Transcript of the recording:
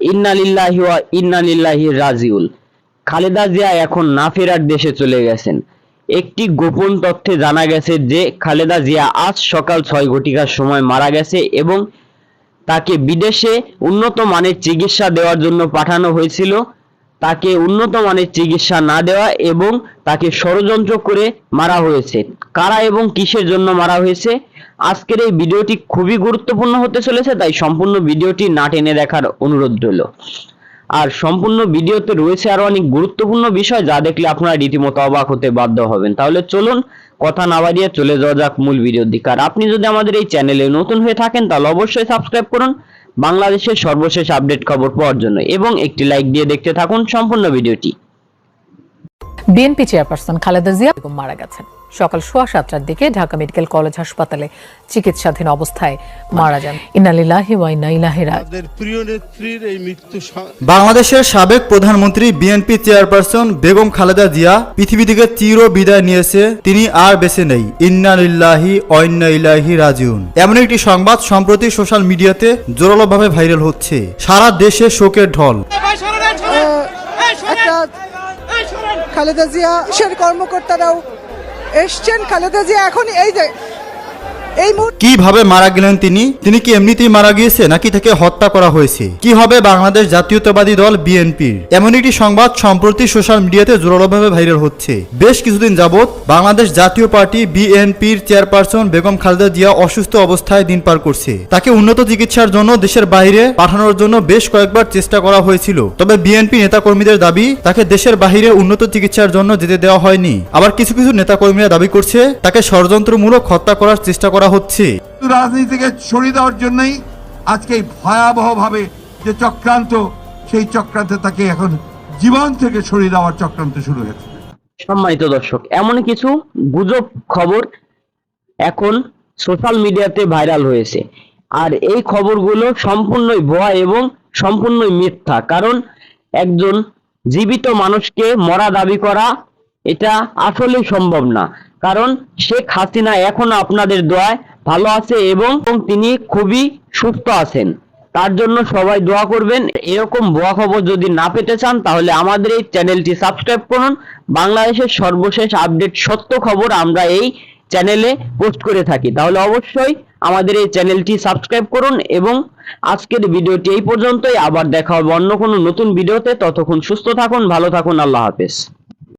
ইন্নালিল্লাহি ওয়া ইন্নালিল্লাহি রাজিউল। খালেদা জিয়া এখন না ফেরার দেশে চলে গেছেন। একটি গোপন তথ্যে জানা গেছে যে, খালেদা জিয়া আজ সকাল ছয় ঘটিকার সময় মারা গেছে এবং তাকে বিদেশে উন্নত মানের চিকিৎসা দেওয়ার জন্য পাঠানো হয়েছিল। তাকে উন্নত মানের চিকিৎসা না দেওয়া এবং তাকে ষড়যন্ত্র করে মারা হয়েছে। কারা এবং কিসের জন্য মারা হয়েছে? আজকের এই ভিডিওটি খুবই গুরুত্বপূর্ণ হতে চলেছে, তাই সম্পূর্ণ ভিডিওটি না টেনে দেখার অনুরোধ রইল। আর সম্পূর্ণ ভিডিওতে রয়েছে আরও অনেক গুরুত্বপূর্ণ বিষয় যা দেখলে আপনারা রীতিমতো অবাক হতে বাধ্য হবেন। তাহলে চলুন কথা না বাড়িয়ে চলে যাওয়া যাক মূল ভিডিওর দিকে। আর আপনি যদি আমাদের এই চ্যানেলে নতুন হয়ে থাকেন, তাহলে অবশ্যই সাবস্ক্রাইব করুন। বাংলাদেশের সর্বশেষ আপডেট খবর পাওয়ার জন্য এবং একটি লাইক দিয়ে দেখতে থাকুন সম্পূর্ণ ভিডিওটি। বিএনপি চেয়ারপারসন খালেদা জিয়া মারা গেছেন। সকাল সোয়া সাতটার দিকে ঢাকা মেডিকেল কলেজ হাসপাতালে চিকিৎসাধীন অবস্থায় মারা যান। ইন্নালিল্লাহি ওয়া ইন্না ইলাইহি রাজিউন। প্রিয় নেত্রীর এই মৃত্যু বাংলাদেশের সাবেক প্রধানমন্ত্রী বিএনপি চেয়ারপারসন বেগম খালেদা জিয়া পৃথিবী থেকে চির বিদায় নিয়েছে তিনি আর বেঁচে নেই। ইন্নালিল্লাহি ইলাহি রাজিউন। এমন একটি সংবাদ সম্প্রতি সোশ্যাল মিডিয়াতে জোরালোভাবে ভাইরাল হচ্ছে। সারা দেশে শোকের ঢল। খালেদা জিয়া কর্মকর্তারাও এসছেন খালেদা জিয়া এখন এই যে এই কীভাবে মারা গেলেন তিনি? তিনি কি এমনিতেই মারা গিয়েছে, নাকি তাকে হত্যা করা হয়েছে? কি হবে বাংলাদেশ জাতীয়তাবাদী দল বিএনপির? এমন একটি সংবাদ সম্প্রতি সোশ্যাল মিডিয়াতে জোরালোভাবে ভাইরাল হচ্ছে। বেশ কিছুদিন বাংলাদেশ জাতীয় পার্টি বিএনপির চেয়ারপারসন বেগম খালেদা জিয়া অসুস্থ অবস্থায় দিন পার করছে। তাকে উন্নত চিকিৎসার জন্য দেশের বাইরে পাঠানোর জন্য বেশ কয়েকবার চেষ্টা করা হয়েছিল। তবে বিএনপি নেতাকর্মীদের দাবি, তাকে দেশের বাইরে উন্নত চিকিৎসার জন্য যেতে দেওয়া হয়নি। আবার কিছু কিছু নেতাকর্মীরা দাবি করছে, তাকে ষড়যন্ত্রমূলক হত্যা করার চেষ্টা করা হচ্ছে। রাজনীতি থেকে সরিয়ে দেওয়ার জন্যই আজকে এই ভয়াবহভাবে যে চক্রান্ত সেই চক্রান্তে তাকে এখন জীবন থেকে সরিয়ে দেওয়ার চক্রান্ত শুরু হয়েছে। সম্মানিত দর্শক এমন কিছু গুজব খবর এখন সোশ্যাল মিডিয়াতে ভাইরাল হয়েছে। আর এই খবরগুলো সম্পূর্ণই ভুয়া এবং সম্পূর্ণই মিথ্যা। কারণ একজন জীবিত মানুষকে মরা দাবি করা এটা আসলেই সম্ভব না। কারণ শেখ হাসিনা এখনও আপনাদের দোয়ায় ভালো আছে এবং তিনি খুবই সুস্থ আছেন। তার জন্য সবাই দোয়া করবেন। এরকম ভুয়া খবর যদি না পেতে চান, তাহলে আমাদের এই চ্যানেলটি সাবস্ক্রাইব করুন। বাংলাদেশের সর্বশেষ আপডেট সত্য খবর আমরা এই চ্যানেলে পোস্ট করে থাকি। তাহলে অবশ্যই আমাদের এই চ্যানেলটি সাবস্ক্রাইব করুন এবং আজকের ভিডিওটি এই পর্যন্তই। আবার দেখা হবে অন্য কোনো নতুন ভিডিওতে। ততক্ষণ সুস্থ থাকুন, ভালো থাকুন, আল্লাহ হাফেজ।